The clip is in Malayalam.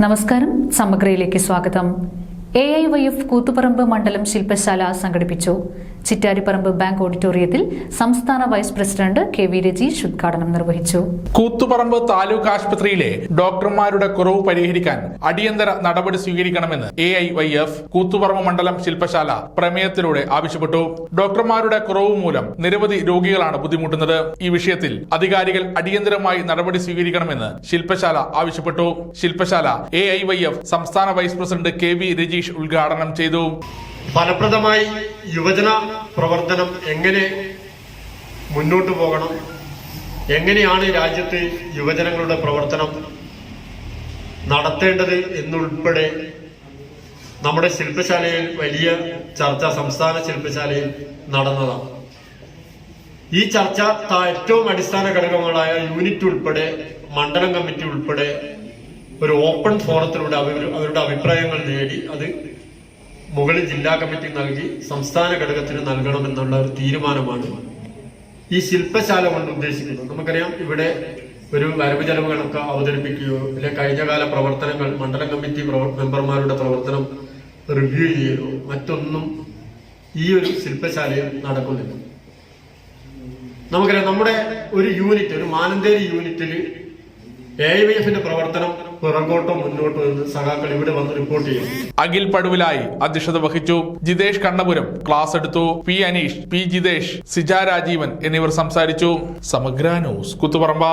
നമസ്കാരം. സമഗ്രയിലേക്ക് സ്വാഗതം. A I Y F Koothuparamba മണ്ഡലം ശില്പശാല സംഘടിപ്പിച്ചു. ചിറ്റാരിപ്പറമ്പ് ബാങ്ക് ഓഡിറ്റോറിയത്തിൽ സംസ്ഥാന vice president K V Rajeesh ഉദ്ഘാടനം നിർവഹിച്ചു. കൂത്തുപറമ്പ് താലൂക്ക് ആശുപത്രിയിലെ ഡോക്ടർമാരുടെ കുറവ് പരിഹരിക്കാൻ അടിയന്തര നടപടി സ്വീകരിക്കണമെന്ന് A I Y F Koothuparamba മണ്ഡലം ശില്പശാല പ്രമേയത്തിലൂടെ ആവശ്യപ്പെട്ടു. ഡോക്ടർമാരുടെ കുറവ് മൂലം നിരവധി രോഗികളാണ് ബുദ്ധിമുട്ടുന്നത്. ഈ വിഷയത്തിൽ അധികാരികൾ അടിയന്തരമായി നടപടി സ്വീകരിക്കണമെന്ന് ശില്പശാല ആവശ്യപ്പെട്ടു. ശില്പശാല എ ഐ വൈ എഫ് സംസ്ഥാന vice president K V Rajeesh ഉദ്ഘാടനം ചെയ്തു. ഫലപ്രദമായി യുവജന പ്രവർത്തനം എങ്ങനെ മുന്നോട്ട് പോകണം? എങ്ങനെയാണ് രാജ്യത്ത് യുവജനങ്ങളുടെ പ്രവർത്തനം നടത്തേണ്ടത് എന്നുൾപ്പെടെ നമ്മുടെ ശില്പശാലയിൽ വലിയ ചർച്ച സംസ്ഥാന ശില്പശാലയിൽ നടന്നതാണ്. ഈ ചർച്ച ഏറ്റവും അടിസ്ഥാന ഘടകങ്ങളായ യൂണിറ്റ് ഉൾപ്പെടെ മണ്ഡലം കമ്മിറ്റി ഉൾപ്പെടെ ഒരു ഓപ്പൺ ഫോറത്തിലൂടെ അവരുടെ അഭിപ്രായങ്ങൾ നേടി. അത് മുകളിൽ ജില്ലാ കമ്മിറ്റി നൽകി സംസ്ഥാന ഘടകത്തിന് നൽകണമെന്നുള്ള ഒരു തീരുമാനമാണ്. ഈ ശില്പശാല കൊണ്ട് ഉദ്ദേശിക്കുന്നത് നമുക്കറിയാം ഇവിടെ ഒരു വരവ് ചെലവുകളൊക്കെ അവതരിപ്പിക്കുകയോ അല്ലെ കഴിഞ്ഞകാല പ്രവർത്തനങ്ങൾ മണ്ഡലം കമ്മിറ്റി മെമ്പർമാരുടെ പ്രവർത്തനം റിവ്യൂ ചെയ്യുകയോ മറ്റൊന്നും ഈ ഒരു ശില്പശാലയിൽ നടക്കുന്നില്ല. നമുക്കറിയാം നമ്മുടെ ഒരു യൂണിറ്റ് ഒരു മാനന്തേരി യൂണിറ്റിൽ എ ഐ വൈ എഫിന്റെ പ്രവർത്തനം പുറകോട്ടോ മുന്നോട്ടോ എന്ന് സഖാക്കൾ ഇവിടെ വന്ന് റിപ്പോർട്ട് ചെയ്യും അഖിൽ പടുവിലായി അധ്യക്ഷത വഹിച്ചു ജിതേഷ് കണ്ണപുരം. ക്ലാസ് എടുത്തു പി അനീഷ് പി ജിതേഷ് സിജ രാജീവൻ എന്നിവർ സംസാരിച്ചു. സമഗ്ര ന്യൂസ് കുത്തുപറമ്പ.